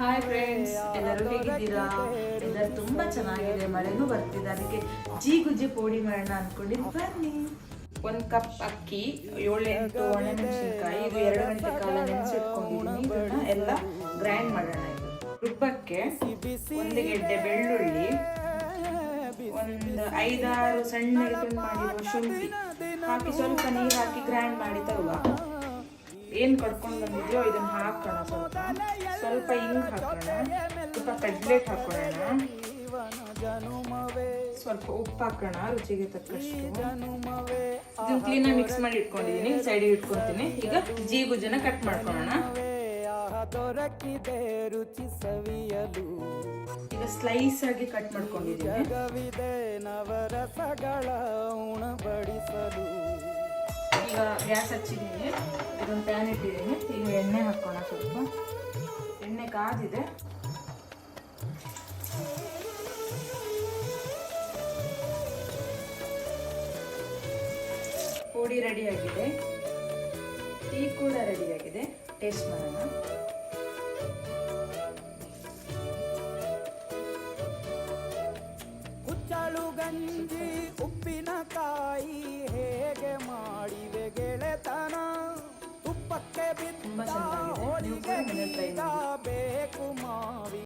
Hi friends ಎಲ್ಲರೂ ಹೇಗಿದ್ದೀರಾ? ಎಲ್ಲರೂ ತುಂಬಾ ಚೆನ್ನಾಗಿದೆ, ಮಳೆನೂ ಬರ್ತಿದೆ, ಅದಕ್ಕೆ ಜೀ ಗುಜ್ಜಿ ಪೋಡಿ ಮಾಡೋಣ ಅನ್ಕೊಂಡಿದ್ದು ಬನ್ನಿ. ಒಂದು ಕಪ್ ಅಕ್ಕಿ, ಏಳೆಂಟು ಒಣಮೆಣಸಿನ್ಕಾಯಿ, ಇದು ಎರಡು ಗಂಟೆ ಕಾಲ ನೆನೆಸಿಟ್ಕೊಂಡಿದ್ದೀನಿ ಎಲ್ಲ ಗ್ರೈಂಡ್ ಮಾಡೋಣ ಇದು. ರುಬ್ಬಕ್ಕೆ ಒಂದು ಗೆಡ್ಡೆ ಬೆಳ್ಳುಳ್ಳಿ, ಒಂದು ಐದಾರು ಸಣ್ಣ ತುಂಡು ಮಾಡಿರುವ ಶುಂಠಿ. ಹಾಕಿ ಸ್ವಲ್ಪ ನೀರು ಹಾಕಿ ಗ್ರೈಂಡ್ ಮಾಡಿ ತರುವ ಏನ್ ಕಡ್ಕೊಂಡು ಬಂದಿದ್ಯೋ ಇದನ್ನ ಹಾಕೋಣ ಸ್ವಲ್ಪ. ಸ್ವಲ್ಪ ಹಿಂಗ್ ಹಾಕೋಣ. ಸ್ವಲ್ಪ ಕಡ್ಲೆಟ್ ಹಾಕೋಣ. ಸ್ವಲ್ಪ ಉಪ್ಪು ಹಾಕೋಣ, ರುಚಿಗೆ ತಕ್ಕಷ್ಟು. ಇದನ್ನ ಮಿಕ್ಸ್ ಮಾಡಿ ಇಟ್ಕೊಂಡಿದ್ದೀನಿ ಸೈಡಿಗೆ ಇಟ್ಕೊಂತೀನಿ ಈಗ ಜೀಗುಜನ ಕಟ್ ಮಾಡ್ಕೊಳ್ಳೋಣ. ದೊರಕಿದೆ ರುಚಿ ಸವಿಯಲು ಈಗ ಸ್ಲೈಸ್ ಆಗಿ ಕಟ್ ಮಾಡ್ಕೊಂಡಿದ್ದೀನಿ ಈಗ ಗ್ಯಾಸ್ ಹಚ್ಚಿದ್ದೀನಿ ಇದೊಂದು ಪ್ಯಾನ್ ಇಟ್ಟಿದ್ದೀನಿ ಈಗ ಎಣ್ಣೆ ಹಾಕೋಣ ಸ್ವಲ್ಪ. ಎಣ್ಣೆ ಕಾದಿದೆ. ಪುಡಿ ರೆಡಿಯಾಗಿದೆ. ಟೀ ಕೂಡ ರೆಡಿಯಾಗಿದೆ. ಟೇಸ್ಟ್ ಮಾಡೋಣ. ಕುಚ್ಚಳು ಗಂಜಿ ಉಪ್ಪಿನಕಾಯಿ ಬೇಕು ಮಾವಿ